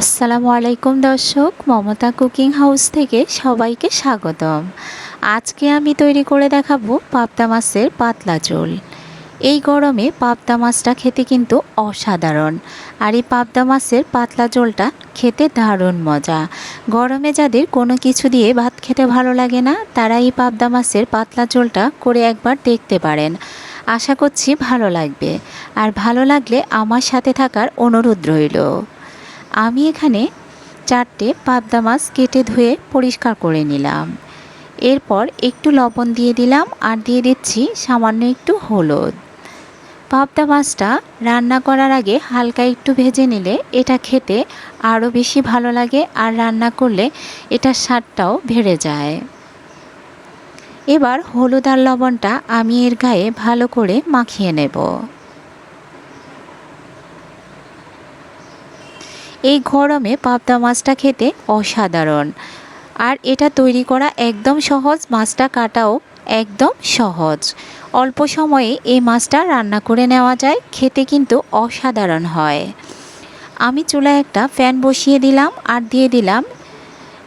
আসসালামু আলাইকুম দর্শক, মমতা কুকিং হাউস থেকে সবাইকে স্বাগতম। আজকে আমি তৈরি করে দেখাবো পাবদা মাছের পাতলা ঝোল। এই গরমে পাবদা মাছটা খেতে কিন্তু অসাধারণ। আর এই পাবদা মাছের পাতলা ঝোলটা খেতে দারুণ মজা। গরমে যাদের কোনো কিছু দিয়ে ভাত খেতে ভালো লাগে না, তারা এই পাবদা মাছের পাতলা ঝোলটা করে একবার দেখতে পারেন। আশা করছি ভালো লাগবে। আর ভালো লাগলে আমার সাথে থাকার অনুরোধ রইল। আমি এখানে চারটে পাবদা মাছ কেটে ধুয়ে পরিষ্কার করে নিলাম। এরপর একটু লবণ দিয়ে দিলাম আর দিয়ে দিচ্ছি সামান্য একটু হলুদ। পাবদা মাছটা রান্না করার আগে হালকা একটু ভেজে নিলে এটা খেতে আরও বেশি ভালো লাগে আর রান্না করলে এটার স্বাদটাও বেড়ে যায়। এবার হলুদ আর লবণটা আমি এর গায়ে ভালো করে মাখিয়ে নেব। এই গরমে পাবদা মাছটা খেতে অসাধারণ। আর এটা তৈরি করা একদম সহজ, মাছটা কাটাও একদম সহজ। অল্প সময়ে এই মাছটা রান্না করে নেওয়া যায়, খেতে কিন্তু অসাধারণ হয়। আমি চুলায় একটা ফ্যান বসিয়ে দিলাম আর দিয়ে দিলাম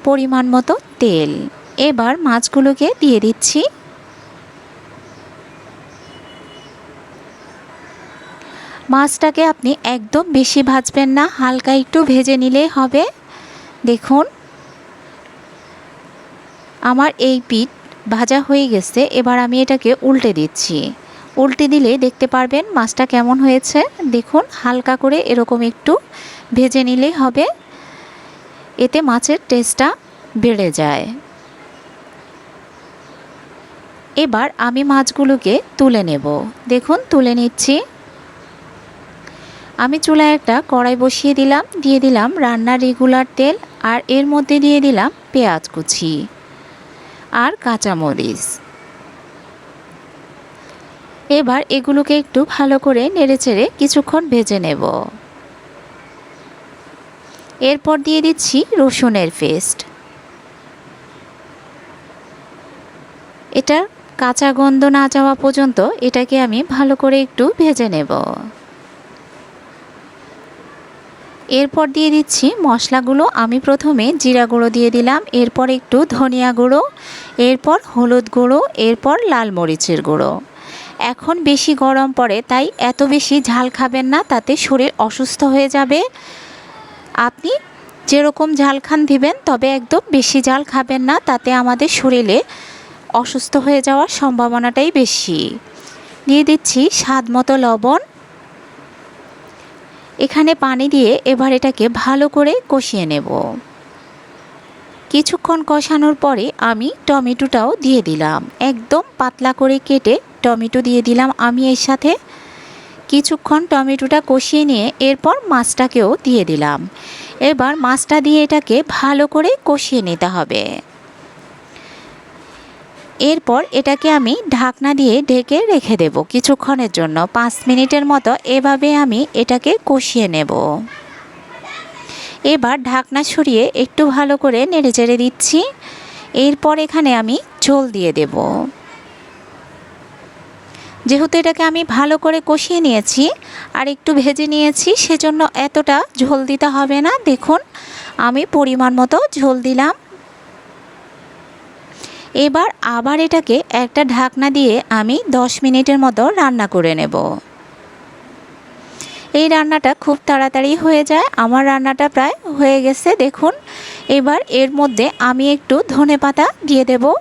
পরিমাণ মতো তেল। এবার মাছগুলোকে দিয়ে দিচ্ছি। মাছটাকে আপনি একদম বেশি ভাজবেন না, হালকা একটু ভেজে নিলেই হবে। দেখুন, আমার এই পিঠ ভাজা হয়ে গেছে, এবার আমি এটাকে উল্টে দিচ্ছি। উল্টে দিলে দেখতে পারবেন মাছটা কেমন হয়েছে। দেখুন, হালকা করে এরকম একটু ভেজে নিলেই হবে। এতে মাছের টেস্টটা বেড়ে যায়। এবার আমি মাছগুলোকে তুলে নেব। দেখুন, তুলে নিচ্ছি। আমি চুলায় একটা কড়াই বসিয়ে দিলাম, দিয়ে দিলাম রান্নার রেগুলার তেল আর এর মধ্যে দিয়ে দিলাম পেঁয়াজ কুচি আর কাঁচামরিচ। এবার এগুলোকে একটু ভালো করে নেড়েচেড়ে কিছুক্ষণ ভেজে নেব। এরপর দিয়ে দিচ্ছি রসুনের পেস্ট। এটা কাঁচা গন্ধ না যাওয়া পর্যন্ত এটাকে আমি ভালো করে একটু ভেজে নেব। এরপর দিয়ে দিচ্ছি মশলাগুলো। আমি প্রথমে জিরা গুঁড়ো দিয়ে দিলাম, এরপর একটু ধনিয়া গুঁড়ো, এরপর হলুদ গুঁড়ো, এরপর লাল মরিচের গুঁড়ো। এখন বেশি গরম পড়ে, তাই এত বেশি ঝাল খাবেন না, তাতে শরীর অসুস্থ হয়ে যাবে। আপনি যেরকম ঝাল খান দিবেন, তবে একদম বেশি ঝাল খাবেন না, তাতে আমাদের শরীরে অসুস্থ হয়ে যাওয়ার সম্ভাবনাটাই বেশি। দিয়ে দিচ্ছি স্বাদ মতো লবণ। এখানে পানি দিয়ে এবার এটাকে ভালো করে কষিয়ে নেব। কিছুক্ষণ কষানোর পরে আমি টমেটোটাও দিয়ে দিলাম। একদম পাতলা করে কেটে টমেটো দিয়ে দিলাম আমি এর সাথে। কিছুক্ষণ টমেটোটা কষিয়ে নিয়ে এরপর মাছটাকেও দিয়ে দিলাম। এবার মাছটা দিয়ে এটাকে ভালো করে কষিয়ে নিতে হবে। এরপর এটাকে আমি ঢাকনা দিয়ে ঢেকে রেখে দেব কিছুক্ষণের জন্য। পাঁচ মিনিটের মতো এভাবে আমি এটাকে কষিয়ে নেব। এবার ঢাকনা সরিয়ে একটু ভালো করে নেড়ে চেড়ে দিচ্ছি। এরপর এখানে আমি ঝোল দিয়ে দেব। যেহেতু এটাকে আমি ভালো করে কষিয়ে নিয়েছি আর একটু ভেজে নিয়েছি, সেজন্য এতটা ঝোল দিতে হবে না। দেখুন, আমি পরিমাণ মতো ঝোল দিলাম। এবার আবার এটাকে একটা ঢাকনা দিয়ে আমি 10 মিনিটের মতো রান্না করে নেব। এই রান্নাটা খুব তাড়াতাড়ি হয়ে যায়। আমার রান্নাটা প্রায় হয়ে গেছে, দেখুন। এবার এর মধ্যে আমি একটু ধনে পাতা দিয়ে দেব।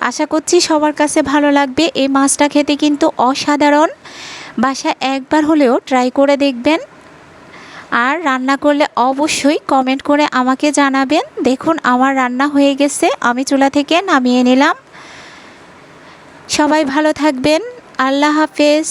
আশা করছি সবার কাছে ভালো লাগবে। এই মাছটা খেতে কিন্তু অসাধারণ। বাসায় একবার হলেও ট্রাই করে দেখবেন। আর রান্না করলে অবশ্যই কমেন্ট করে আমাকে জানাবেন। দেখুন, আমার রান্না হয়ে গেছে, আমি চুলা থেকে নামিয়ে নিলাম। সবাই ভালো থাকবেন। আল্লাহ হাফেজ।